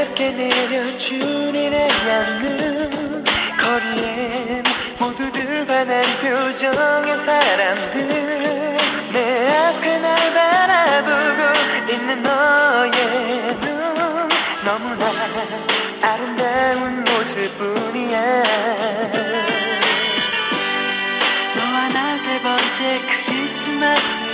내게 내려주는 애양눈. 거리엔 모두들 반한 표정의 사람들. 내 앞에 날 바라보고 있는 너의 눈. 너무나 아름다운 모습뿐이야. 너와 나 세 번째 크리스마스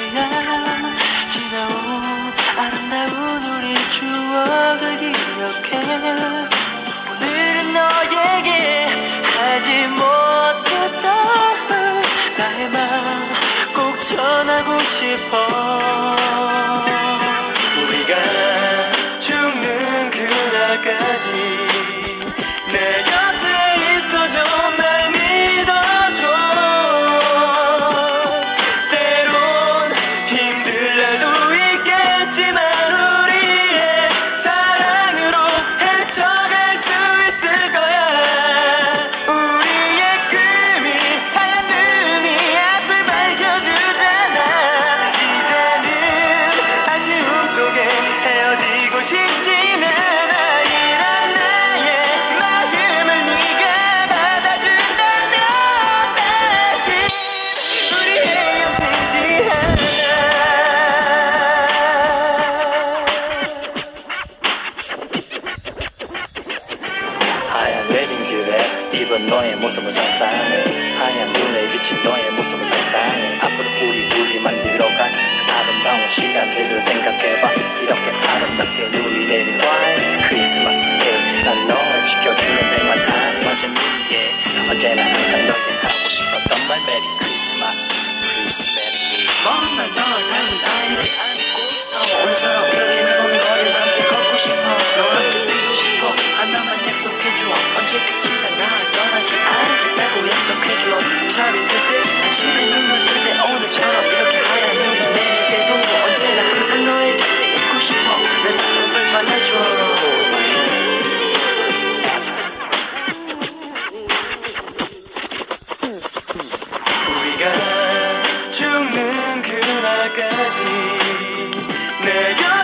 늘은 너에게 하지 못했던 나의 맘꼭 전하고 싶어 입은 너의 모습을 상상해 하얀 눈에 비친 너의 모습을 상상해. 앞으로 우리 둘이 만들어갈 아름다운 시간들을 생각해봐. 이렇게 아름답게 눈이 내린 화이트 크리스마스에 난널 지켜주는 백만 한 맞은 위에 언제나 항상 너에게 하고 싶었던 말 메리 크리스마스. 크리스메리 먼날 널 달리 나에게 안고서 오늘처럼 이렇게 먼 죽는 그날까지. 내 곁에 있어줘